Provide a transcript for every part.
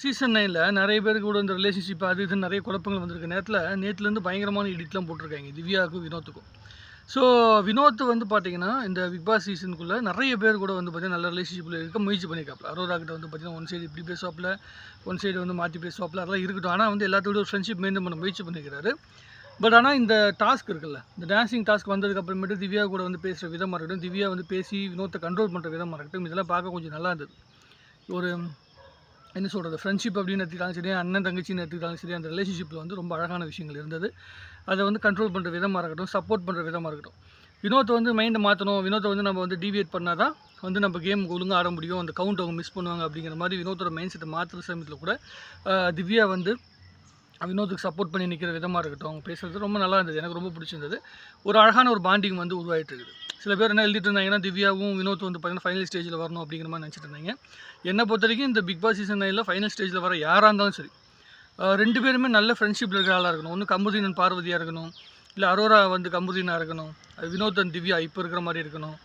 Season நைனில் நிறைய பேருக்கு கூட இந்த ரிலேஷன்ஷிப் அது இது நிறைய குழப்பங்கள் வந்திருக்க நேரத்தில் நேற்றுலேருந்து பயங்கரமான எடிட்லாம் போட்டிருக்காங்க திவ்யாவுக்கும் வினோத்துக்கும். ஸோ வினோத் வந்து பார்த்தீங்கன்னா இந்த பிக் பாஸ் சீசனுக்குள்ளே நிறைய பேர் கூட வந்து பார்த்தீங்கன்னா நல்ல ரிலேஷன்ஷிப்பில் இருக்க முயற்சி பண்ணியிருக்காப்ல அரோரா கிட்ட வந்து பார்த்தீங்கன்னா ஒன் சைடு இப்படி பேசுவாப்பில் ஒன் சைடு வந்து மாற்றி பேசுவாப்பில் அதெல்லாம் இருக்கட்டும். ஆனால் வந்து எல்லாத்தோட ஒரு ஃப்ரெண்ட்ஷிப் மெயின்டைன் பண்ண முயற்சி பண்ணிக்கிறாரு பட் ஆனால் இந்த டாஸ்க் இருக்குல்ல இந்த டான்சிங் டாஸ்க் வந்ததுக்கு அப்புறமேட்டு திவ்யா கூட வந்து பேசுகிற விதமாக இருக்கட்டும் திவ்யா வந்து பேசி வினோத்தை கண்ட்ரோல் பண்ணுற விதமாக இருக்கட்டும் இதெல்லாம் பார்க்க கொஞ்சம் நல்லா இருந்தது. ஒரு என்ன சொல்கிறது ஃப்ரெண்ட்ஷிப் அப்படின்னு எடுத்துக்கிட்டாலும் சரி அண்ணன் தங்கச்சின்னு எடுத்துக்கிட்டாலும் சரி அந்த ரிலேஷன்ஷிப்பில் வந்து ரொம்ப அழகான விஷயங்கள் இருந்தது. அதை வந்து கண்ட்ரோல் பண்ணுற விதமாக இருக்கட்டும் சப்போர்ட் பண்ணுற விதமாக இருக்கட்டும். வினோத்தை வந்து மைண்டை மாற்றணும் வினோத்தை வந்து நம்ம வந்து டிவியேட் பண்ணால் தான் வந்து நம்ம கேம் ஒழுங்காக ஆட முடியும் அந்த கவுண்ட் அவங்க மிஸ் பண்ணுவாங்க அப்படிங்கிற மாதிரி வினோத்தோட மைண்ட் செட்டை மாற்றுற சமயத்தில் கூட திவ்யா வந்து வினோத்துக்கு சப்போர்ட் பண்ணி நிற்கிற விதமாக இருக்கட்டும் அவங்க பேசுகிறது ரொம்ப நல்லா இருந்தது. எனக்கு ரொம்ப பிடிச்சிருந்தது. ஒரு அழகான ஒரு பாண்டிங் வந்து உருவாகிட்டு இருக்குது. சில பேர் என்ன எழுதிட்டு இருந்தாங்கன்னா திவ்யாவும் வினோத் வந்து பார்த்தீங்கன்னா ஃபைனல் ஸ்டேஜில் வரணும் அப்படிங்கிற மாதிரி நினச்சிட்டு இருந்தாங்க. என்னை பொறுத்த வரைக்கும் இந்த பிக் பாஸ் சீசன் நைனில் ஃபைனல் ஸ்டேஜில் வர யாராக இருந்தாலும் சரி ரெண்டு பேருமே நல்ல ஃப்ரெண்ட்ஷிப்பில் இருக்கிற ஆளாக இருக்கணும். ஒன்று கமுதீனன் பார்வதியாக இருக்கணும் இல்லை அரோரா வந்து கமுதீனாக இருக்கணும் அது வினோத் அண்ட் திவ்யா இப்போ இருக்கிற மாதிரி இருக்கணும்.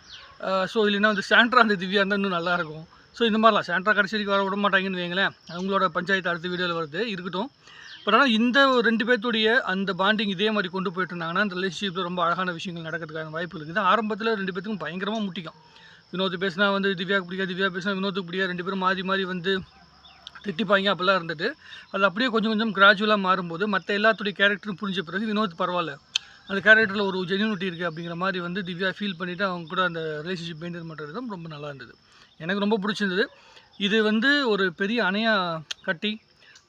ஸோ இல்லைன்னா வந்து சாண்ட்ரா அந்த திவ்யா இருந்தால் இன்னும் நல்லா இருக்கும். ஸோ இந்த மாதிரிலாம் சாண்ட்ரா கடைசி வரைக்கும் வர விட மாட்டாங்கன்னு வைங்களேன். அவங்களோட பஞ்சாயத்து அடுத்த வீடியோவில் வருது. இருக்கட்டும். பட் ஆனால் இந்த ஒரு ரெண்டு பேர்த்துடைய அந்த பாண்டிங் இதே மாதிரி கொண்டு போயிட்டு இருந்தாங்கன்னா அந்த ரிலேஷன்ஷிப்பில் ரொம்ப அழகான விஷயங்கள் நடக்கிறதுக்கான வாய்ப்பு இருக்குது. ஆரம்பத்தில் ரெண்டு பேத்துக்கும் பயங்கரமாக முட்டிக்கும். வினோத் பேசினா வந்து திவ்யாவுக்கு பிடிக்காது திவ்யா பேசினா வினோத்துக்கு பிடிக்காது ரெண்டு பேரும் மாறி மாறி வந்து திட்டிப்பாங்க அப்படிலாம் இருந்துட்டு அது அப்படியே கொஞ்சம் கொஞ்சம் கிராஜுவலாக மாறும்போது மற்ற எல்லாத்துடைய கேரக்டரும் புரிஞ்ச பிறகு வினோத் பரவாயில்ல. அந்த கேரக்டரில் ஒரு ஜென்யூனிட்டி இருக்குது அப்படிங்கிற மாதிரி வந்து திவ்யா ஃபீல் பண்ணிவிட்டு அவங்க கூட அந்த ரிலேஷன்ஷிப் மெயின்டைன் பண்ணுறது தான் ரொம்ப நல்லா இருந்தது. எனக்கு ரொம்ப பிடிச்சிருந்தது. இது வந்து ஒரு பெரிய அணையாக கட்டி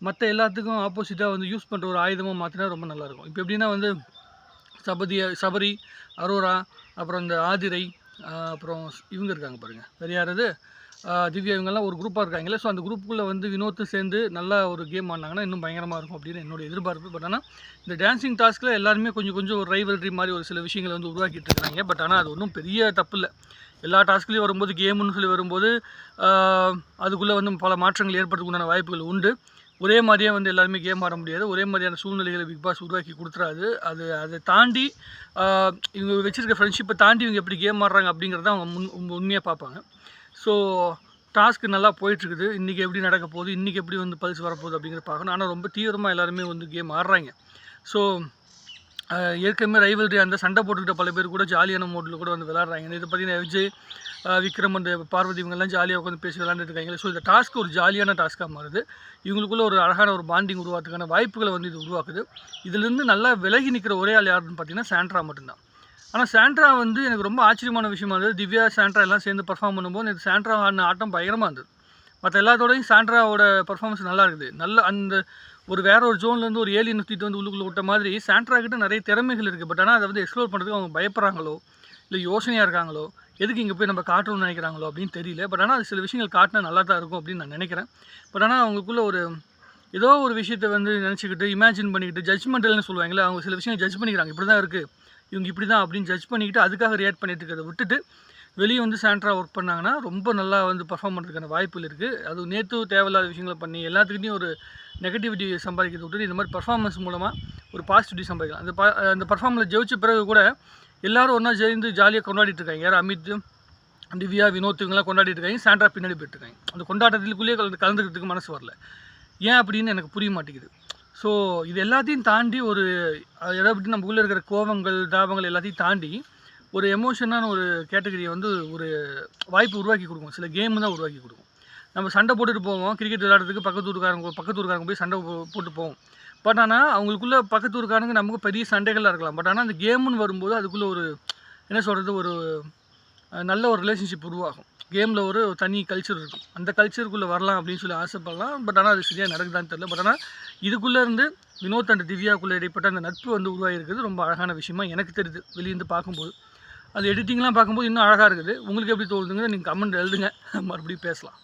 மற்ற எல்லாத்துக்கும் ஆப்போசிட்டாக வந்து யூஸ் பண்ணுற ஒரு ஆயுதமாக மாற்றினா ரொம்ப நல்லாயிருக்கும். இப்போ எப்படின்னா வந்து சபதிய சபரி அரோரா அப்புறம் இந்த ஆதிரை அப்புறம் இவங்க இருக்காங்க பாருங்கள் வேறு யாராவது ஆஹ் திவ்யா இவங்கெல்லாம் ஒரு குரூப்பாக இருக்காங்களே ஸோ அந்த குரூப்புக்குள்ளே வந்து வினோத்து சேர்ந்து நல்லா ஒரு கேம் ஆடினாங்கன்னா இன்னும் பயங்கரமாக இருக்கும் அப்படின்னு என்னோட எதிர்பார்ப்பு. பட் ஆனால் இந்த டான்சிங் டாஸ்கில் எல்லாருமே கொஞ்சம் கொஞ்சம் ஒரு ரைவல்ரி மாதிரி ஒரு சில விஷயங்களை வந்து உருவாக்கிட்டு இருக்காங்க பட் ஆனால் அது ஒன்றும் பெரிய தப்பு இல்லை. எல்லா டாஸ்க்லேயும் வரும்போது கேமுன்னு சொல்லி வரும்போது அதுக்குள்ளே வந்து பல மாற்றங்கள் ஏற்படுறதுக்கு உண்டான வாய்ப்புகள் உண்டு. ஒரே மாதிரியே வந்து எல்லாருமே கேம் ஆட முடியாது. ஒரே மாதிரியான சூழ்நிலைகளை பிக் பாஸ் உருவாக்கி கொடுத்துறாது அது அதை தாண்டி இவங்க வச்சுருக்க ஃப்ரெண்ட்ஷிப்பை தாண்டி இவங்க எப்படி கேம் ஆடுறாங்க அப்படிங்கிறத அவங்க முன் உண்மையாக பார்ப்பாங்க. ஸோ டாஸ்க் நல்லா போயிட்டுருக்குது. இன்றைக்கி எப்படி நடக்க போகுது? இன்றைக்கி எப்படி வந்து பல்ஸ் வரப்போகுது அப்படிங்கிறத பார்க்கணும். ஆனால் ரொம்ப தீவிரமாக எல்லாருமே வந்து கேம் ஆடுறாங்க. ஸோ ஏற்கனவே ரைவல்ரி அந்த சண்டை போட்டுக்கிட்ட பல பேர் கூட ஜாலியான மோட்டில் கூட வந்து விளாட்றாங்க இதை பார்த்தீங்கன்னா விஜய் விக்ரம் அந்த பார்வதி இவங்கெல்லாம் ஜாலியாக உட்காந்து பேசி விளாண்டுட்டு ஸோ இந்த டாஸ்க் ஒரு ஜாலியான டாஸ்க்காக மாறுது. இவங்களுக்குள்ள ஒரு அழகான ஒரு பாண்டிங் உருவாக்குறதுக்கான வாய்ப்புகளை வந்து இது உருவாக்குது. இதுலேருந்து நல்லா விலகி நிற்கிற ஒரே ஆள் யாருன்னு பார்த்தீங்கன்னா சாண்ட்ரா மட்டும்தான். ஆனால் சாண்ட்ரா வந்து எனக்கு ரொம்ப ஆச்சரியமான விஷயமா இருந்தது. திவ்யா சாண்ட்ரா எல்லாம் சேர்ந்து பர்ஃபார்ம் பண்ணும்போது எனக்கு சாண்ட்ரா ஆடின ஆட்டம் பயங்கரமாக இருந்தது. மற்ற எல்லாத்தோடையும் சாண்ட்ராவோட பர்ஃபார்மன்ஸ் நல்லா இருக்குது. நல்ல அந்த ஒரு வேற ஒரு ஜோன்லேருந்து ஒரு ஏலியன் தூக்கிட்டு வந்து உள்ளுக்குள்ள விட்ட மாதிரி சாண்ட்ரா கிட்ட நிறைய திறமைகள் இருக்குது பட் ஆனால் அதை வந்து எக்ஸ்ப்ளோர் பண்ணுறதுக்கு அவங்க பயப்படுறாங்களோ? இல்லை யோசனையாக இருக்காங்களோ? எதுக்கு இங்கே போய் நம்ம காட்டணும்னு நினைக்கிறாங்களோ அப்படின்னு தெரியல. பட் ஆனால் அது சில விஷயங்கள் காட்டினா நல்லா தான் இருக்கும் அப்படின்னு நான் நினைக்கிறேன். பட் ஆனால் அவங்களுக்குள்ள ஒரு ஏதோ ஒரு விஷயத்தை வந்து நினச்சிக்கிட்டு இமேஜின் பண்ணிக்கிட்டு ஜட்ஜ்மெண்டல்னு சொல்லுவாங்களே அவங்க சில விஷயங்கள் ஜட்ஜ் பண்ணிக்கிறாங்க. இப்படி தான் இருக்குது இவங்க இப்படி தான் அப்படின்னு ஜட்ஜ் பண்ணிக்கிட்டு அதுக்காக ரியாக்ட் பண்ணிட்டு இருக்கிறத விட்டுட்டு வெளியே வந்து சாண்ட்ரா ஒர்க் பண்ணாங்கன்னா ரொம்ப நல்லா வந்து பர்ஃபார்ம் பண்ணுறதுக்கான வாய்ப்புகள் இருக்குது அது நேற்று தேவையில்லாத விஷயங்களை பண்ணி எல்லாத்துக்கிட்டையும் ஒரு நெகட்டிவிட்டி சம்பாதிக்கிறத விட்டுட்டு இந்த மாதிரி பர்ஃபார்மன்ஸ் மூலமாக ஒரு பாசிட்டிவிட்டி சம்பாதிக்கலாம். அந்த ப அந்த பர்ஃபார்மன்ஸ் ஜெயிச்ச பிறகு கூட எல்லோரும் ஒன்றா சேர்ந்து ஜாலியாக கொண்டாடிட்டு இருக்காங்க. யார் அமித் திவ்யா வினோத் இவங்கெல்லாம் கொண்டாடிட்டு இருக்காங்க. சாண்ட்ரா பின்னாடி போயிட்டு இருக்காங்க. அந்த கொண்டாட்டத்துக்குள்ளேயே கலந்து கலந்துக்கிறதுக்கு மனசு வரல. ஏன் அப்படின்னு எனக்கு புரிய மாட்டேங்குது. ஸோ இது எல்லாத்தையும் தாண்டி ஒரு அது எதை நம்ம உள்ளே இருக்கிற கோபங்கள் தாபங்கள் எல்லாத்தையும் தாண்டி ஒரு எமோஷனான ஒரு கேட்டகரியை வந்து ஒரு வாய்ப்பு உருவாக்கி கொடுக்கும். சில கேம் தான் உருவாக்கி கொடுக்கும். நம்ம சண்டை போட்டுட்டு போவோம். கிரிக்கெட் விளையாடுறதுக்கு பக்கத்து ஊருக்காரங்க பக்கத்து ஊருக்காரங்க போய் சண்டை போ- போட்டு போவோம். பட் ஆனால் அவங்களுக்குள்ளே பக்கத்து ஊருக்காரங்க நமக்கு பெரிய சண்டைகளாக இருக்கலாம். பட் ஆனால் அந்த கேம்னு வரும்போது அதுக்குள்ளே ஒரு என்ன சொல்கிறது ஒரு நல்ல ஒரு ரிலேஷன்ஷிப் உருவாகும். கேமில் ஒரு தனி கல்ச்சர் இருக்கும். அந்த கல்ச்சருக்குள்ளே வரலாம் அப்படின்னு சொல்லி ஆசைப்படலாம். பட் ஆனால் அது சரியாக நடக்குதான்னு தெரியல. பட் ஆனால் இதுக்குள்ளே இருந்து வினோத் அண்ட் திவ்யாக்குள்ளே இடைப்பட்ட அந்த நட்பு வந்து உருவாகிருக்கிறது ரொம்ப அழகான விஷயமா எனக்கு தெரியுது. வெளியேருந்து பார்க்கும்போது. அது எடிட்டிங்லாம் பார்க்கும்போது இன்னும் அழகாக இருக்குது. உங்களுக்கு எப்படி தோணுதுங்க நீங்கள் கமெண்ட் எழுதுங்க. மறுபடியும் பேசலாம்.